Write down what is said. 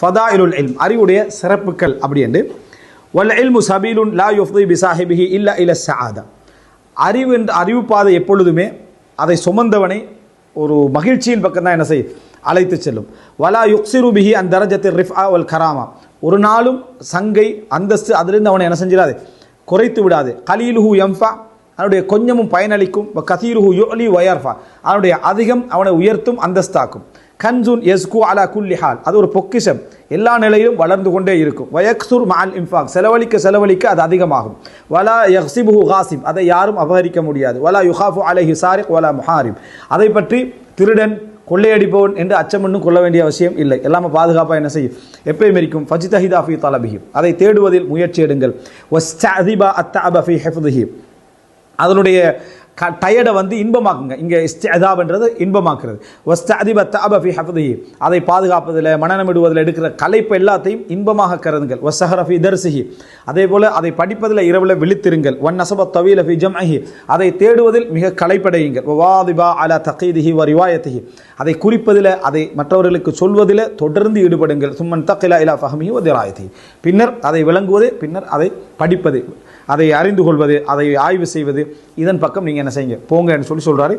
Fattah இலுல் இல்ம் அறிவுடைய சிறப்புகள் அப்படி என்று. வல்ல இல்மு சபீலுன் லா யுஃப்தி பிசாஹிபிஹி இல்ல இல சஆதா அறிவு என்ற அறிவு பாதை எப்பொழுதுமே அதை சுமந்தவனை ஒரு மகிழ்ச்சியின் பக்கம் தான் என்ன செய்யும்? அழைத்து செல்லும். வலா யுக்சிரு பிஹி அந்த தரஜத்தில் ரிஃப் அவல் கராமா. ஒரு நாளும் சங்கை அந்தஸ்து அதிலிருந்து அவனை என்ன செஞ்சிடாது? குறைத்து விடாது. கலீலுஹு எம்ஃபா அவனுடைய கொஞ்சமும் பயனளிக்கும். கதீருஹு யுலி வயர்ஃபா அவனுடைய அதிகம் அவனை உயர்த்தும் அந்தஸ்தாக்கும். கன்சூன் எஸ்கு அலா குல்லி ஹால். அது ஒரு பொக்கிஷம். எல்லா நிலையிலும் வளர்ந்து கொண்டே இருக்கும். வயக்சுர் மால் இன்ஃபாக். செலவழிக்க செலவழிக்க அது அதிகமாகும். வலா யக்சிபுஹு காசிம். அதை யாரும் அபகரிக்க முடியாது. வலா யுஹாஃபு அலஹி சாரிக் வலா முஹாரிம். அதை பற்றி திருடன் கொள்ளையடிப்பவன் என்று அச்சம் இன்னும் கொள்ள வேண்டிய அவசியம் இல்லை. எல்லாமே பாதுகாப்பாக என்ன செய்யும்? எப்பயும் இருக்கும் ஃபஜித் ஃபி தலபிஹி. அதை தேடுவதில் முயற்சி எடுங்கள். வஸ்தஅதிபா அத்தஅப ஃபி ஹிஃப்திஹி. அதனுடைய டயர்டை வந்து இன்பமாக்குங்க. இங்கே இஸ்திஅதாப்ன்றது இன்பமாக்குறது. வஸ்தஅதிப தஅப ஃபி ஹஃப்திஹி. அதை பாதுகாப்பதில் மனநமிடுவதில் எடுக்கிற கலைப்பு எல்லாத்தையும் இன்பமாக கருதுங்கள். வஸ்ஸஹர தர்சிஹி அதே போல் அதை படிப்பதில் இரவில் விழித்திருங்கள். ஒன் நசப தவீல ஃபி ஜம்ஹி அதை தேடுவதில் மிக கலைப்படையுங்கள் வாதிபா அலா தகீதிஹி வ ரிவாயத்திஹி. அதை குறிப்பதில் அதை மற்றவர்களுக்கு சொல்வதில் தொடர்ந்து ஈடுபடுங்கள். சும்மன் தக்கிலா இலா ஃபஹமிஹி வ திராயத்தி பின்னர் அதை விளங்குவது பின்னர் அதை படிப்பது அதை அறிந்து கொள்வது அதை ஆய்வு செய்வது இதன் பக்கம் நீங்கள் என்ன செய்யுங்க? போங்கன்னு சொல்லி சொல்கிறாரு